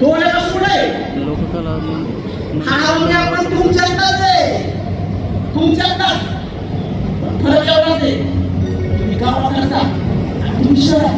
डोळे असू नये हरवणे आपण तुमच्यातच आहे. तुमच्यातच फरक एवढाच आहे. तुम्ही गावाला करता तुम्ही शहरात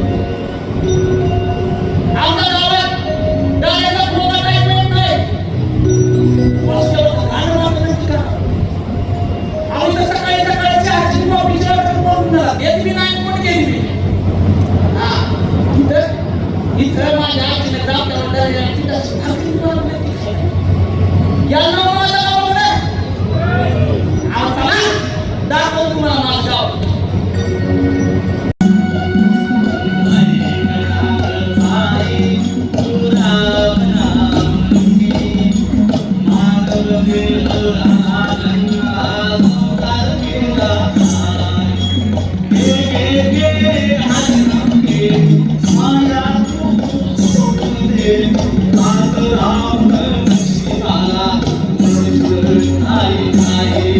ni tare ma da ake na zaɓa wanda ya fi da su hakan ba wanda ya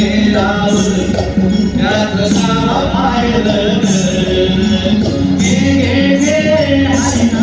mirası Yaktı sana ayrılığını Geri geri aynı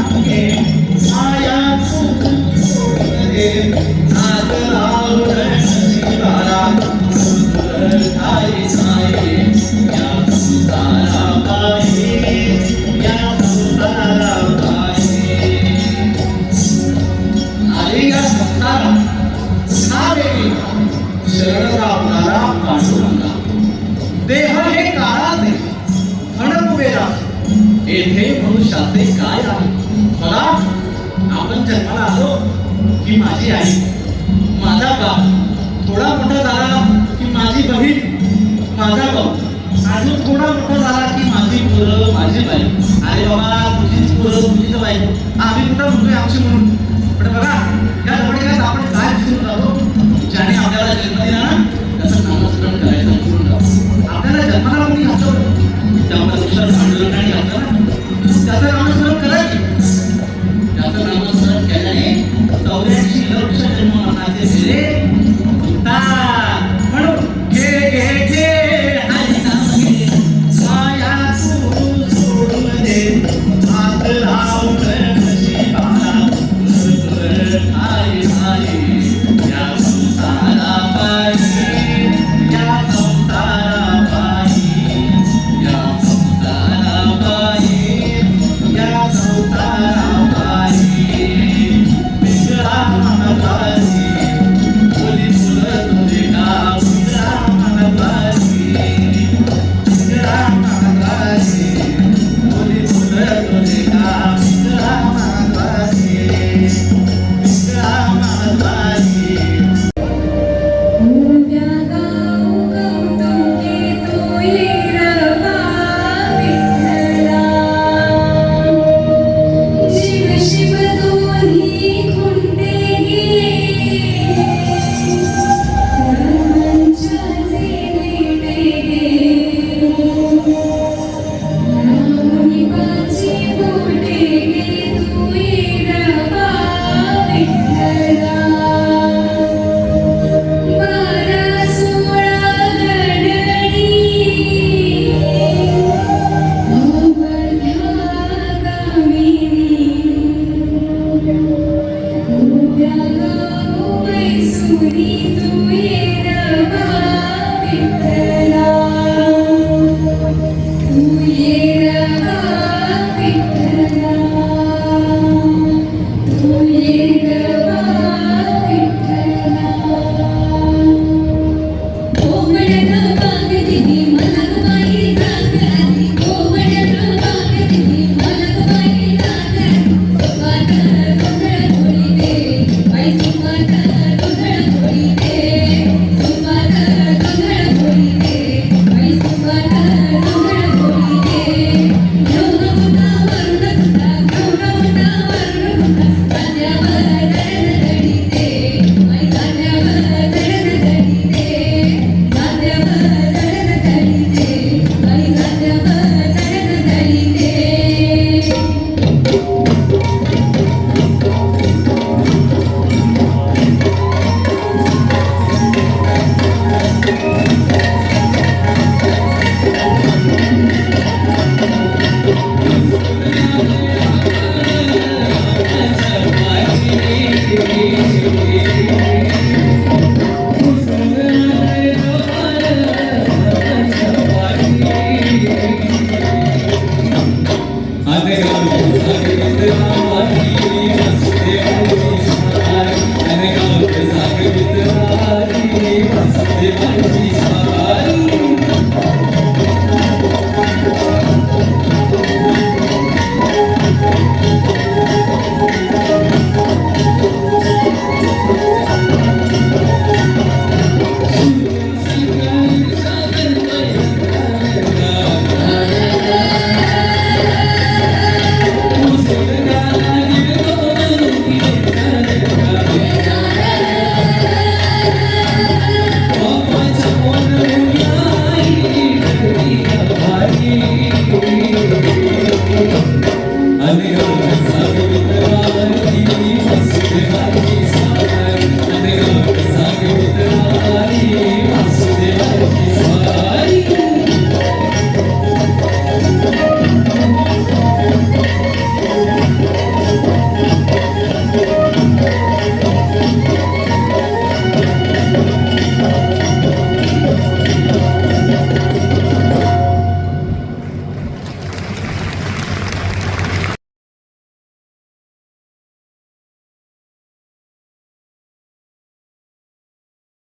येथे मनुष्याचे काय आहे? बघा आपण जन्माला आलो की माझी आई माझा बाप थोडा मोठा झाला की माझी बहीण माझा भाऊ. अजून थोडा मोठा झाला की माझी मुलं माझी बाई. अरे बाबा तुझीच मुलं तुझीच बाई. आम्ही कुठं म्हणतोय आमची म्हणून? पण बघा या आपण काय विसरून राहतो ज्याने आपल्याला जन्म दिला